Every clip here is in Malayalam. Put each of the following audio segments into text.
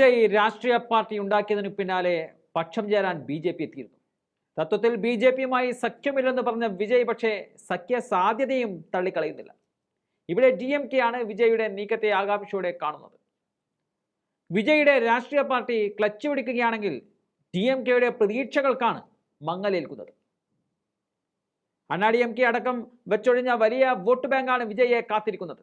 വിജയ് രാഷ്ട്രീയ പാർട്ടി ഉണ്ടാക്കിയതിനു പിന്നാലെ പക്ഷം ചേരാൻ ബി ജെ പി എത്തിയിരുന്നു. തത്വത്തിൽ ബി ജെ പിയുമായി സഖ്യമില്ലെന്ന് പറഞ്ഞ വിജയ് പക്ഷേ സഖ്യ സാധ്യതയും തള്ളിക്കളയുന്നില്ല. ഇവിടെ ഡി എം കെ ആണ് വിജയുടെ നീക്കത്തെ ആകാംക്ഷയോടെ കാണുന്നത്. വിജയുടെ രാഷ്ട്രീയ പാർട്ടി ക്ലച്ച് പിടിക്കുകയാണെങ്കിൽ ഡി എം കെയുടെ പ്രതീക്ഷകൾക്കാണ് മങ്ങലേൽക്കുന്നത്. അണ്ണാ ഡി എം കെ അടക്കം വെച്ചൊഴിഞ്ഞ വലിയ വോട്ട് ബാങ്കാണ് വിജയെ കാത്തിരിക്കുന്നത്.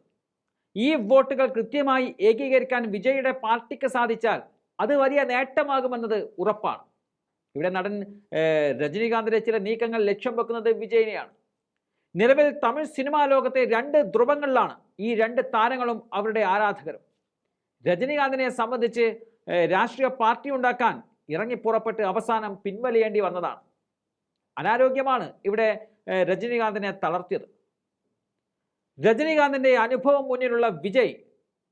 ഈ വോട്ടുകൾ കൃത്യമായി ഏകീകരിക്കാൻ വിജയുടെ പാർട്ടിക്ക് സാധിച്ചാൽ അത് വലിയ നേട്ടമാകുമെന്നത് ഉറപ്പാണ്. ഇവിടെ നടൻ രജനീകാന്തിന്റെ ചില നീക്കങ്ങൾ ലക്ഷ്യം വെക്കുന്നത് വിജയിനെയാണ്. നിലവിൽ തമിഴ് സിനിമാ ലോകത്തെ രണ്ട് ധ്രുവങ്ങളിലാണ് ഈ രണ്ട് താരങ്ങളും അവരുടെ ആരാധകരും. രജനീകാന്തിനെ സംബന്ധിച്ച് രാഷ്ട്രീയ പാർട്ടി ഉണ്ടാക്കാൻ ഇറങ്ങിപ്പുറപ്പെട്ട് അവസാനം പിൻവലിയേണ്ടി വന്നതാണ്. അനാരോഗ്യമാണ് ഇവിടെ രജനീകാന്തിനെ തളർത്തിയത്. രജനീകാന്തിന്റെ അനുഭവം മുന്നിലുള്ള വിജയ്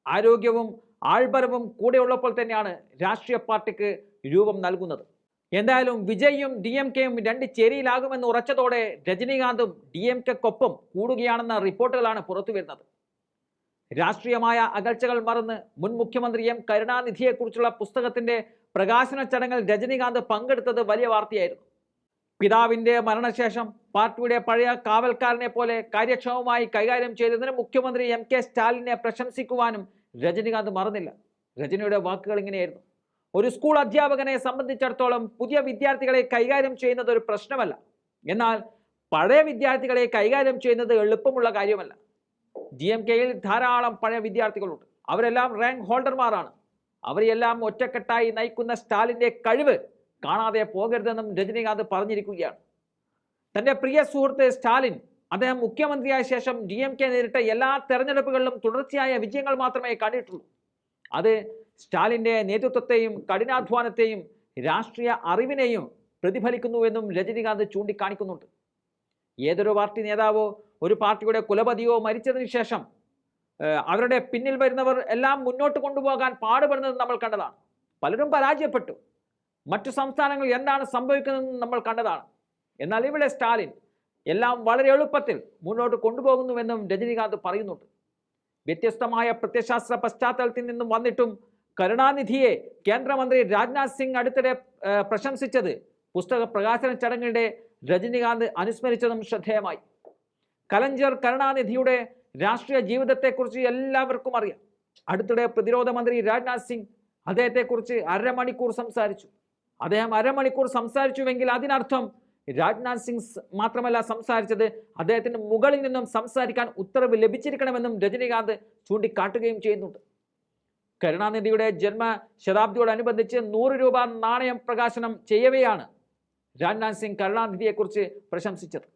ആരോഗ്യവും ആൾബലവും കൂടെയുള്ളപ്പോൾ തന്നെയാണ് രാഷ്ട്രീയ പാർട്ടിക്ക് രൂപം നൽകുന്നത്. എന്തായാലും വിജയും ഡി എം കെയും രണ്ട് ചേരിയിലാകുമെന്ന് ഉറച്ചതോടെ രജനീകാന്തും ഡി എം കെക്കൊപ്പം കൂടുകയാണെന്ന റിപ്പോർട്ടുകളാണ് പുറത്തു വരുന്നത് രാഷ്ട്രീയമായ അകൽച്ചകൾ മറന്ന് മുൻ മുഖ്യമന്ത്രി എം കരുണാനിധിയെക്കുറിച്ചുള്ള പുസ്തകത്തിന്റെ പ്രകാശന ചടങ്ങിൽ രജനീകാന്ത് പങ്കെടുത്തത് വലിയ വാർത്തയായിരുന്നു. പിതാവിന്റെ മരണശേഷം പാർട്ടിയുടെ പഴയ കാവൽക്കാരനെ പോലെ കാര്യക്ഷമമായി കൈകാര്യം ചെയ്തതിന് മുഖ്യമന്ത്രി എം കെ സ്റ്റാലിനെ പ്രശംസിക്കുവാനും രജനീകാന്ത് മറന്നില്ല. രജനിയുടെ വാക്കുകൾ ഇങ്ങനെയായിരുന്നു. ഒരു സ്കൂൾ അധ്യാപകനെ സംബന്ധിച്ചിടത്തോളം പുതിയ വിദ്യാർത്ഥികളെ കൈകാര്യം ചെയ്യുന്നത് ഒരു പ്രശ്നമല്ല. എന്നാൽ പഴയ വിദ്യാർത്ഥികളെ കൈകാര്യം ചെയ്യുന്നത് എളുപ്പമുള്ള കാര്യമല്ല. ജി എം കെയിൽ ധാരാളം പഴയ വിദ്യാർത്ഥികളുണ്ട്. അവരെല്ലാം റാങ്ക് ഹോൾഡർമാരാണ്. അവരെല്ലാം ഒറ്റക്കെട്ടായി നയിക്കുന്ന സ്റ്റാലിന്റെ കഴിവ് കാണാതെ പോകരുതെന്നും രജനീകാന്ത് പറഞ്ഞിരിക്കുകയാണ്. തന്റെ പ്രിയ സുഹൃത്ത് സ്റ്റാലിൻ അദ്ദേഹം മുഖ്യമന്ത്രിയായ ശേഷം ഡി എം കെ നേരിട്ട എല്ലാ തെരഞ്ഞെടുപ്പുകളിലും തുടർച്ചയായ വിജയങ്ങൾ മാത്രമേ കണ്ടിട്ടുള്ളൂ. അത് സ്റ്റാലിന്റെ നേതൃത്വത്തെയും കഠിനാധ്വാനത്തെയും രാഷ്ട്രീയ അറിവിനെയും പ്രതിഫലിക്കുന്നു പ്രതിഫലിക്കുന്നുവെന്നും രജനീകാന്ത് ചൂണ്ടിക്കാണിക്കുന്നുണ്ട്. ഏതൊരു പാർട്ടി നേതാവോ ഒരു പാർട്ടിയുടെ കുലപതിയോ മരിച്ചതിന് ശേഷം അവരുടെ പിന്നിൽ വരുന്നവർ എല്ലാം മുന്നോട്ട് കൊണ്ടുപോകാൻ പാടുപെടുന്നത് നമ്മൾ കണ്ടതാണ്. പലരും പരാജയപ്പെട്ടു. മറ്റു സംസ്ഥാനങ്ങളിൽ എന്താണ് സംഭവിക്കുന്നതെന്ന് നമ്മൾ കണ്ടതാണ്. എന്നാൽ ഇവിടെ സ്റ്റാലിൻ എല്ലാം വളരെ എളുപ്പത്തിൽ മുന്നോട്ട് കൊണ്ടുപോകുന്നുവെന്നും രജനീകാന്ത് പറയുന്നുണ്ട്. വ്യത്യസ്തമായ പ്രത്യശാസ്ത്ര പശ്ചാത്തലത്തിൽ നിന്നും വന്നിട്ടും കരുണാനിധിയെ കേന്ദ്രമന്ത്രി രാജ്നാഥ് സിംഗ് അടുത്തിടെ പ്രശംസിച്ചത് പുസ്തക പ്രകാശന ചടങ്ങിനിടെ രജനീകാന്ത് അനുസ്മരിച്ചതും ശ്രദ്ധേയമായി. കലഞ്ചർ കരുണാനിധിയുടെ രാഷ്ട്രീയ ജീവിതത്തെക്കുറിച്ച് എല്ലാവർക്കും അറിയാം. അടുത്തിടെ പ്രതിരോധ മന്ത്രി രാജ്നാഥ് സിംഗ് അദ്ദേഹത്തെക്കുറിച്ച് അരമണിക്കൂർ സംസാരിച്ചു. അദ്ദേഹം അരമണിക്കൂർ സംസാരിച്ചുവെങ്കിൽ അതിനർത്ഥം രാജ്നാഥ് സിംഗ് മാത്രമല്ല സംസാരിച്ചത് അദ്ദേഹത്തിന് മുകളിൽ നിന്നും സംസാരിക്കാൻ ഉത്തരവ് ലഭിച്ചിരിക്കണമെന്നും രജനീകാന്ത് ചൂണ്ടിക്കാട്ടുകയും ചെയ്യുന്നുണ്ട്. കരുണാനിധിയുടെ ജന്മ ശതാബ്ദിയോടനുബന്ധിച്ച് നൂറ് രൂപ നാണയം പ്രകാശനം ചെയ്യവെയാണ് രാജ്നാഥ് സിംഗ് കരുണാനിധിയെക്കുറിച്ച് പ്രശംസിച്ചത്.